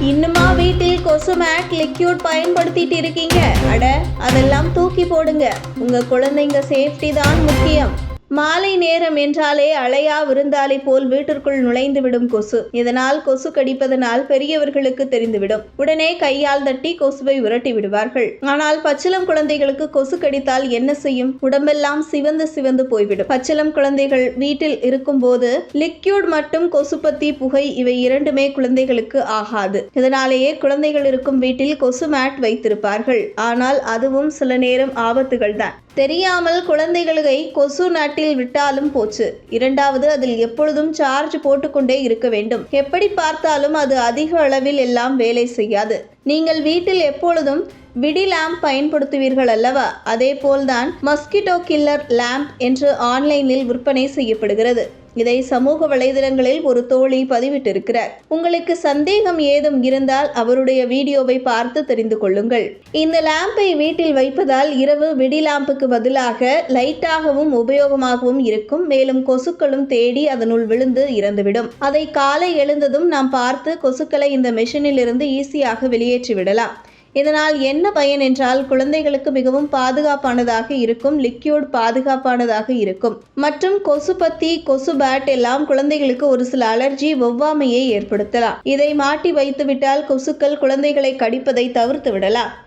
இன்னுமா வீட்டில் கொசு மேட் லிக்யூட் பயன்படுத்திட்டு இருக்கீங்க? அட அதெல்லாம் தூக்கி போடுங்க. உங்க குழந்தைங்க சேஃப்டி தான் முக்கியம். மாலை நேரம் என்றாலே அலையா விருந்தாளி போல் வீட்டிற்குள் நுழைந்து விடும் கொசு. இதனால் கொசு கடிப்பதனால் பெரியவர்களுக்கு தெரிந்துவிடும். உடனே கையால் தட்டி கொசுவை விரட்டி விடுவார்கள். ஆனால் பச்சிலம் குழந்தைகளுக்கு கொசு கடித்தால் என்ன செய்யும்? உடம்பெல்லாம் சிவந்து சிவந்து போய்விடும். பச்சிலம் குழந்தைகள் வீட்டில் இருக்கும்போது லிக்யூட் மற்றும் கொசுப்பத்தி புகை இவை இரண்டுமே குழந்தைகளுக்கு ஆகாது. இதனாலேயே குழந்தைகள் இருக்கும் வீட்டில் கொசு மேட் வைத்திருப்பார்கள். ஆனால் அதுவும் சில நேரம் ஆபத்துகள் தான் தெரியாமல் குழந்தைகளை கொசு நாட்டில் விட்டாலும் போச்சு. இரண்டாவது அதில் எப்பொழுதும் சார்ஜ் போட்டுக்கொண்டே இருக்க வேண்டும். எப்படி பார்த்தாலும் அது அதிக அளவில் எல்லாம் வேலை செய்யாது. நீங்கள் வீட்டில் எப்பொழுதும் விடி லேம்ப் பயன்படுத்துவீர்கள் அல்லவா? அதே போல்தான் மஸ்கிட்டோ கில்லர் லேம்ப் என்று ஆன்லைனில் விற்பனை செய்யப்படுகிறது. இதை சமூக வலைதளங்களில் ஒரு தோழி பதிவிட்டிருக்கிறார். உங்களுக்கு சந்தேகம் ஏதும் இருந்தால் அவருடைய வீடியோவை பார்த்து தெரிந்து கொள்ளுங்கள். இந்த லேம்பை வீட்டில் வைப்பதால் இரவு விடி லேம்புக்கு பதிலாக லைட்டாகவும் உபயோகமாகவும் இருக்கும். மேலும் கொசுக்களும் தேடி அதனுள் விழுந்து இறந்துவிடும். அதை காலை எழுந்ததும் நாம் பார்த்து கொசுக்களை இந்த மெஷினில் இருந்து ஈஸியாக வெளியேற்றி விடலாம் இதனால் என்ன பயன் என்றால் குழந்தைகளுக்கு மிகவும் பாதுகாப்பானதாக இருக்கும் லிக்யூட் பாதுகாப்பானதாக இருக்கும். மற்றும் கொசுபத்தி கொசு பேட் எல்லாம் குழந்தைகளுக்கு ஒரு சில அலர்ஜி ஒவ்வாமையை ஏற்படுத்தலாம். இதை மாட்டி வைத்துவிட்டால் கொசுக்கள் குழந்தைகளை கடிப்பதை தவிர்த்து விடலாம்.